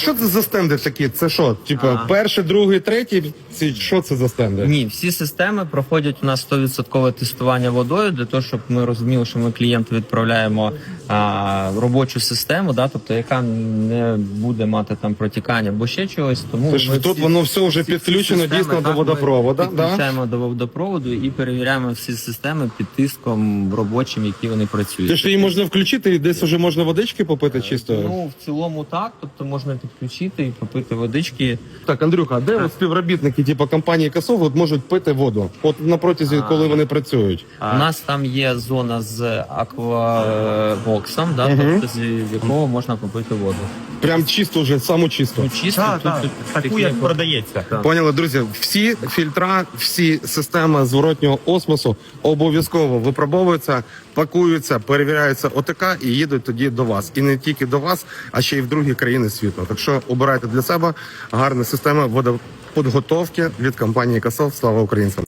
Що це за стенди такі? Це що? Типу, А. перший, другий, третій? Ці що це за стенди? Ні, всі системи проходять у нас 100% тестування водою для того, щоб ми розуміли, що ми клієнту відправляємо а, робочу систему, да, тобто яка не буде мати там протікання або ще чогось. Тому Тож ми тут всі- воно все вже всі- підключено системи, дійсно до так, водопроводу, Ми да? підключаємо до водопроводу і перевіряємо всі системи під тиском робочим, які вони працюють. Тож її можна включити і десь вже можна водички попити чисто. Ну в цілому так, тобто можна підключити і попити водички. Так, Андрюха, а де от співробітники, типу компанії Касов, от можуть пити воду? От на протязі, коли вони працюють. У нас там є зона з аквабоксом, да, тобто з якого можна попити воду. Прям чисто вже, саму чисто. Ну чисто Так, тут, так, тут таку, як продається. Так. Поняли, друзі, всі фільтра, всі системи зворотнього осмосу обов'язково випробовуються, пакуються, перевіряються ОТК і їдуть тоді до вас. І не тільки до вас, а ще й в другі країни світу. Так що обирайте для себе гарна система водоподготовки від компанії Касов. Слава українцям!